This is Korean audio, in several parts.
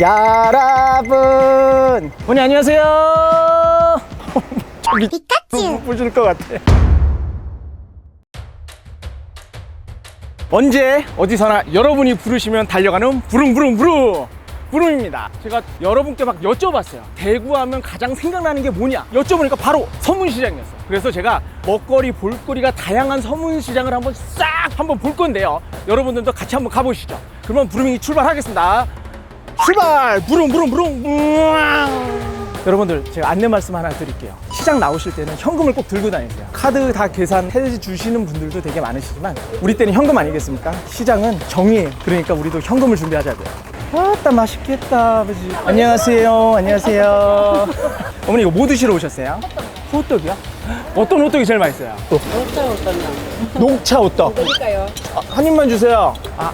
여러분! 어머니 안녕하세요. 저기 피카츄. 보여줄 것 같아. 언제 어디서나 여러분이 부르시면 달려가는 부릉부릉부릉! 부릉입니다. 제가 여러분께 막 여쭤봤어요. 대구하면 가장 생각나는 게 뭐냐? 여쭤보니까 바로 서문시장이었어요. 그래서 제가 먹거리 볼거리가 다양한 서문시장을 한번 싹 한번 볼 건데요. 여러분들도 같이 한번 가보시죠. 그러면 부릉이 출발하겠습니다 출발! 부릉 부릉 부릉 우왕! 여러분들 제가 안내 말씀 하나 드릴게요 시장 나오실 때는 현금을 꼭 들고 다니세요 카드 다 계산해 주시는 분들도 되게 많으시지만 우리 때는 현금 아니겠습니까? 시장은 정의예요 그러니까 우리도 현금을 준비하자고요 아따 맛있겠다 아버지 안녕하세요 안녕하세요 어머니 이거 뭐 드시러 오셨어요? 호떡이요? 어떤 호떡이 제일 맛있어요? 녹차 호떡이요 녹차 호떡 그러니까요. 아, 한 입만 주세요. 아.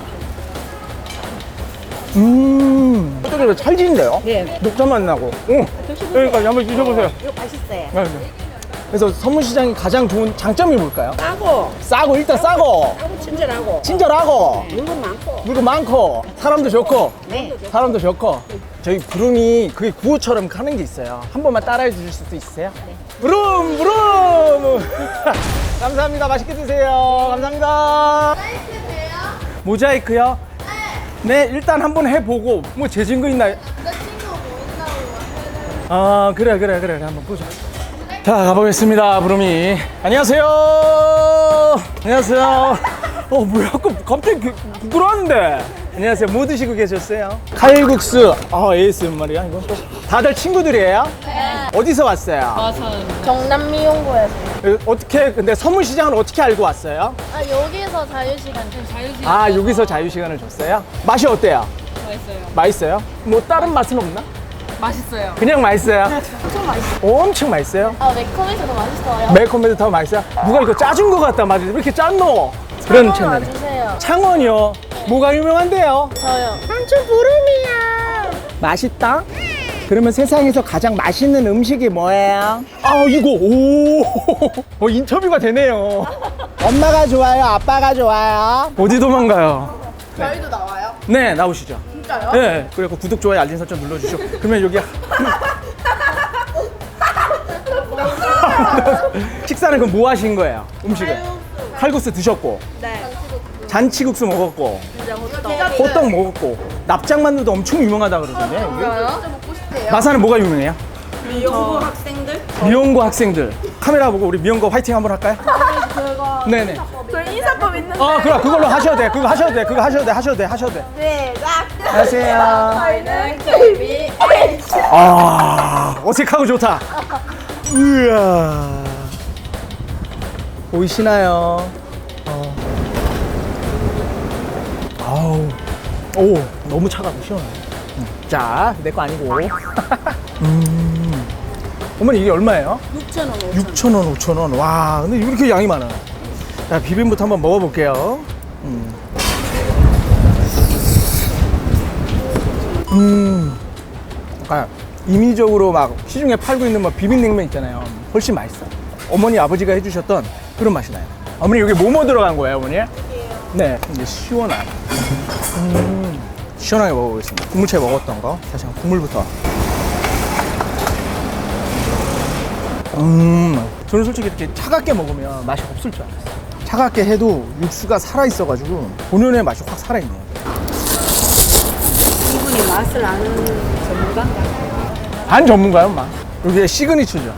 음. 호떡이 찰진데요? 네. 녹차 맛 나고. 응. 그러니까 한번 드셔보세요. 이거 맛있어요. 네, 네. 그래서 선문시장이 가장 좋은 장점이 뭘까요? 싸고, 싸고 일단 싸고 싸고 친절하고, 친절하고 물건 많고. 물건 많고 사람도 좋고 네. 사람도 좋고 저희 부름이 그게 구호처럼 가는 게 있어요. 한 번만 따라해 주실 수도 있으세요? 부름 부름 감사합니다. 맛있게 드세요. 감사합니다. 모자이크요? 네, 일단 한번 해보고 뭐제 증거 있나요? 아 그래 그래 그래 한번 보자. 자 가보겠습니다 부름이. 안녕하세요. 안녕하세요. 어 뭐야 아까 갑자기 그- 부끄러웠는데. 안녕하세요. 뭐 드시고 계셨어요? 칼국수. 아 ASMR이야 이건 또. 다들 친구들이에요? 네. 어디서 왔어요? 경남 미용고에서 어, 어떻게 근데 서문시장을 어떻게 알고 왔어요? 아 여기서 자유시간 자유시간 아 여기서 자유시간을 줬어요? 맛이 어때요? 맛있어요 맛있어요? 뭐 다른 맛은 없나? 맛있어요 그냥 맛있어요? 엄청 맛있어요 엄청 맛있어요? 아 매콤해서도 맛있어요 매콤해도 더 맛있어요? 누가 이거 짜준 것 같다 말이지 왜 이렇게 짠노? 그런 채널 와주세요 창원이요? 뭐가 유명한데요? 저요 삼촌 부름이야 맛있다? 그러면 세상에서 가장 맛있는 음식이 뭐예요? 아 이거 오. 어, 인터뷰가 되네요. 엄마가 좋아요? 아빠가 좋아요? 어디 도망가요? 저희도 나와요? 네 나오시죠. 진짜요? 네 그리고 구독 좋아요 알림 설정 눌러주시고. 그러면 여기 식사는 그럼 뭐 하신 거예요? 음식을? 칼국수. 드셨고. 네. 잔치국수 먹었고. 진짜 호떡 호떡. 먹었고. 납작만두도 엄청 유명하다 그러던데 여기? 진짜 먹고 싶대요 마산은 뭐가 유명해요? 미용고 학생들? 미용고 학생들. 카메라 보고 우리 미용고 화이팅 한번 할까요? 그거 네네. 저희 인사법 있는데. 아 그래 그걸로 하셔도 돼. 그거 하셔도 돼. 그거 하셔도 돼. 하셔도 돼. 하셔도 돼. 시작 안녕하세요. 저희는 KB 아 어색하고 좋다. 우와. 보이시나요? 어. 아우. 오 너무 차가워 시원해. 음. 자 내 거 아니고. 음. 어머니 이게 얼마예요? 6,000원 6,000원. 5,000원 와 근데 왜 이렇게 양이 많아. 자 비빔부터 한번 먹어볼게요. 음. 음. 약간 임의적으로 막 시중에 팔고 있는 뭐 비빔냉면 있잖아요. 훨씬 맛있어 어머니 아버지가 해주셨던 그런 맛이 나요. 어머니 여기 뭐뭐 들어간 거예요 어머니? 네 이제 시원한. 음. 시원하게 먹어보겠습니다 국물채 먹었던 거 다시 한번 국물부터 음, 저는 솔직히 이렇게 차갑게 먹으면 맛이 없을 줄 알았어요. 차갑게 해도 육수가 살아있어가지고 본연의 맛이 확 살아있네요. 이분이 맛을 아는 전문가인가? 반 전문가요, 막. 이게 시그니처죠.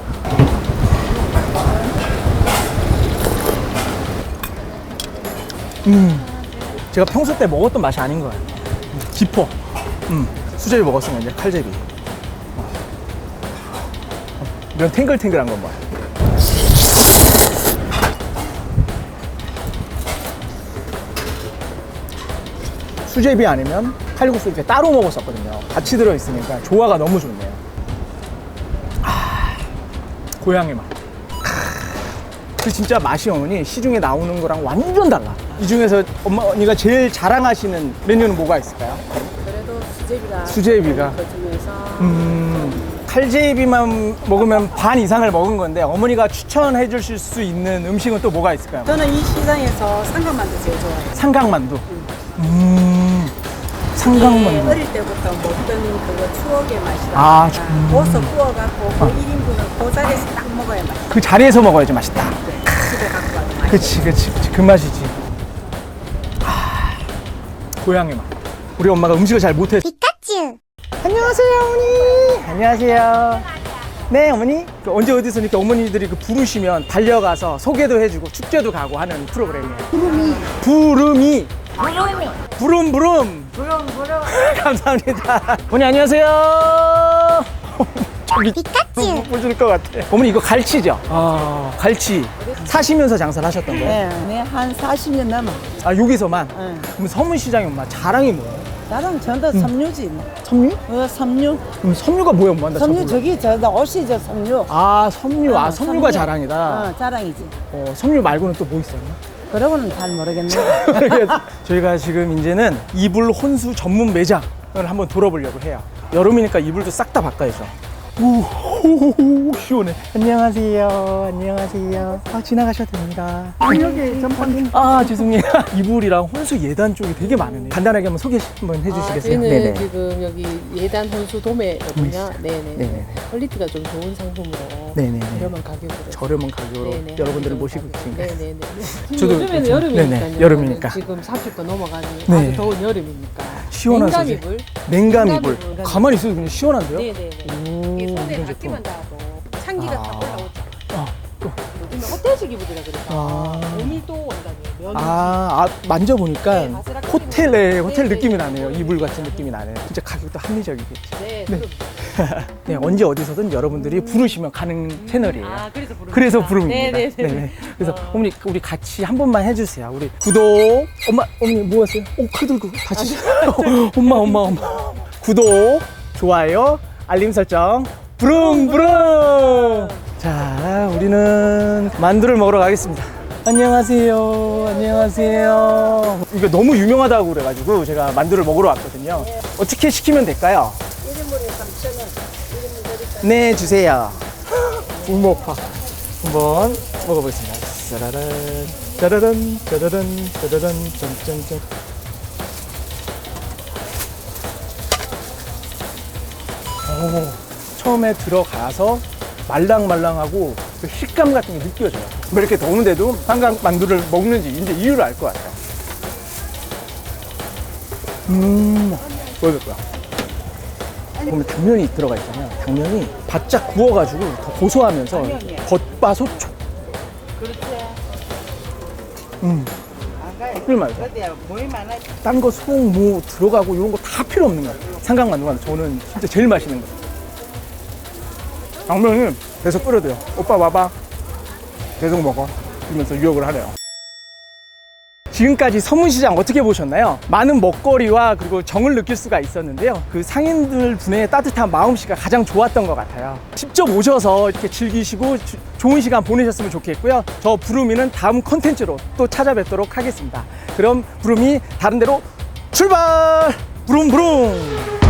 음, 제가 평소 때 먹었던 맛이 아닌 거예요. 음, 깊어. 음, 수제비 먹었으면 이제 칼제비. 어. 이런 탱글탱글한 건 뭐야. 수제비 아니면 칼국수 이렇게 따로 먹었었거든요. 같이 들어있으니까 조화가 너무 좋네요. 아, 고향의 맛. 그 진짜 맛이 어머니 시중에 나오는 거랑 완전 달라. 이 중에서 어머니가 제일 자랑하시는 메뉴는 뭐가 있을까요? 그래도 수제비가 수제비가. 그 중에서 음, 칼제비만 먹으면 반 이상을 먹은 건데 어머니가 추천해 주실 수 있는 음식은 또 뭐가 있을까요? 저는 이 시장에서 삼각만두 제일 좋아해요. 삼각만두. 음, 삼각만두. 어릴 때부터 먹던 그거 추억의 맛이라. 아, 고서 구워갖고 그 1인분을 그 자리에서 딱 먹어야 맛있어. 그 자리에서 먹어야지 맛있다. 집에 갖고 와도 맛있어. 그치, 그치, 그치. 그 맛이지. 아, 고향의 맛. 우리 엄마가 음식을 잘 못해. 피카츄! 안녕하세요, 어머니. 안녕하세요. 네, 어머니. 그 언제 어디서 이렇게 어머니들이 그 부르시면 달려가서 소개도 해주고 축제도 가고 하는 프로그램이에요. 부름이. 부름이. 부름, 부름. 부름, 부름. 감사합니다. 어머니, 안녕하세요. 피카츄. 보실 것 같아. 어머니, 이거 갈치죠? 아, 갈치. 사시면서 장사를 하셨던 거예요? 네, 네, 한 40년 넘어. 아 여기서만? 네. 그럼 서문시장이 엄마 자랑이 뭐예요? 나랑 전도 섬유지. 뭐. 섬유? 어, 섬유. 그럼 섬유가 뭐야 엄마? 나잘 섬유 몰라. 저기 저다 옷이죠, 섬유. 아 섬유, 아 어, 섬유가 섬유. 자랑이다 어, 자랑이지. 어, 섬유 말고는 또 뭐 있어요? 그러고는 잘 모르겠네. 저희가 지금 이제는 이불 혼수 전문 매장을 한번 돌아보려고 해요 여름이니까 이불도 싹 다 바꿔야죠 오, 오, 시원해. 안녕하세요. 안녕하세요. 아, 지나가셔도 됩니다. 여기 전판. 아, 죄송해요. 이불이랑 혼수 예단 쪽이 되게 많으네요. 간단하게 한번 소개 한번 해주시겠어요? 아, 저희는 네네. 지금 여기 예단 혼수 도매거든요. 네네. 네 네네. 퀄리티가 좀 좋은 상품으로 네네네. 저렴한 가격으로. 저렴한 가격으로 네네. 여러분들을 모시고 계신데. 네네네. 저도 요즘에는 여름이니까요. 네네, 여름이니까. 지금 30도 넘어가는 네. 아주 더운 여름이니까. 시원한 냉감 소재. 이불. 냉감 냉감 이불. 이불. 가만히 있어도 그냥 시원한데요? 네네네. 오, 이게 손에 이런 닿기만. 닿아도 찬기가 다 아. 올라오죠. 아, 또. 요즘에 호텔식 이불이라 그래서 아. 오밀도 아, 아, 만져보니까 네, 바스락 느낌이 호텔 네, 느낌이 네, 나네요. 네. 이불 같은 느낌이 나네요. 진짜 가격도 합리적이겠지. 네. 네. 그럼- 네, 언제 어디서든 여러분들이 부르시면 가는 채널이에요. 아 그래서 부릅니다. 그래서 부릅니다. 네네네. 네네. 그래서 어. 어머니 우리 같이 한 번만 해주세요. 우리 구독. 엄마 어머니 뭐 하세요? 오크 들고 같이. 엄마 엄마 엄마. 구독, 좋아요, 알림 설정. 부릉 부릉. 자, 우리는 만두를 먹으러 가겠습니다. 안녕하세요. 안녕하세요. 이거 너무 유명하다고 그래가지고 제가 만두를 먹으러 왔거든요. 어떻게 시키면 될까요? 1인분에 3,000원. 네, 주세요. 우먹파. 한번 먹어보겠습니다. 짜라란, 짜라란, 짜라란, 짜라란, 짠짠짠. 오, 처음에 들어가서 말랑말랑하고 그 식감 같은 게 느껴져요. 왜 이렇게 더운데도 한강 만두를 먹는지 이제 이유를 알 것 같아요. 음, 보여줄 거야. 보면 당면이 들어가 있잖아요. 당면이 바짝 구워가지고 더 고소하면서 겉바속촉. 음. 꿀맛. 딴거 속, 무 들어가고 이런 거 다 필요 없는 거예요. 삼각만두가 저는 진짜 제일 맛있는 거예요. 당면이 계속 끓여줘요. 오빠 와봐. 계속 먹어. 이러면서 유혹을 하래요. 지금까지 서문시장 어떻게 보셨나요? 많은 먹거리와 그리고 정을 느낄 수가 있었는데요. 그 상인들 분의 따뜻한 마음씨가 가장 좋았던 것 같아요. 직접 오셔서 이렇게 즐기시고 주- 좋은 시간 보내셨으면 좋겠고요. 저 부르미는 다음 컨텐츠로 또 찾아뵙도록 하겠습니다. 그럼 부르미 다른 데로 출발! 부릉부릉!